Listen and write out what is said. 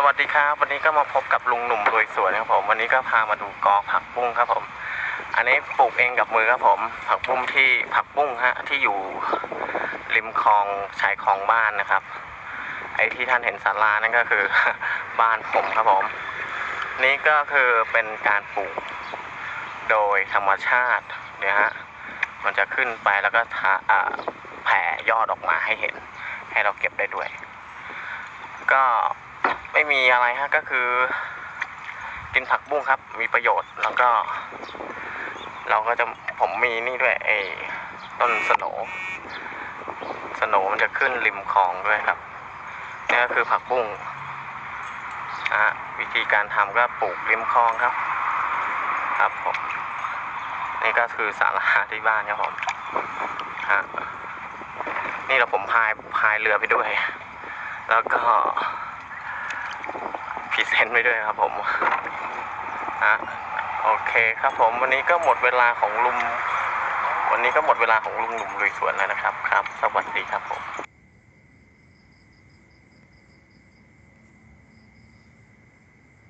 สวัสดีครับวันนี้ก็มาพบกับลุงหนุ่มรวยสวนครับผมวันนี้ก็พามาดูกอผักบุ้งครับผม อันนี้ปลูกเองกับมือครับผม ผักบุ้งที่ผักบุ้งฮะที่อยู่ริมคลองชายคลองบ้านนะครับ ไอ้ที่ท่านเห็นศาลานั่นก็คือบ้านผมครับผม นี่ก็คือเป็นการปลูกโดยธรรมชาติเนี่ยฮะมันจะขึ้นไปแล้วก็ถ่าแผ่ยอดออกมาให้เห็น ให้เราเก็บได้ด้วย ก็ ไม่มีอะไรฮะก็คือ กินผักบุ้งครับ มีประโยชน์แล้วก็ เราก็จะผมมีนี่ด้วยไอ้ต้นสโหนสโหนมันจะขึ้นริมคลองด้วยครับนี่ก็คือผักบุ้งนะฮะวิธีการทำก็ปลูกริมคลองครับ ครับผมนี่ก็คือสาราที่บ้านครับผมฮะนี่เราผมพายพายเรือไปด้วย แล้วก็ รีเซนต์ไปด้วยครับผมฮะโอเคครับผมวันนี้ก็หมดเวลาของลุงวันนี้ก็หมดเวลาของลุงหลุมลุยสวนแล้วนะครับครับ สวัสดีครับผม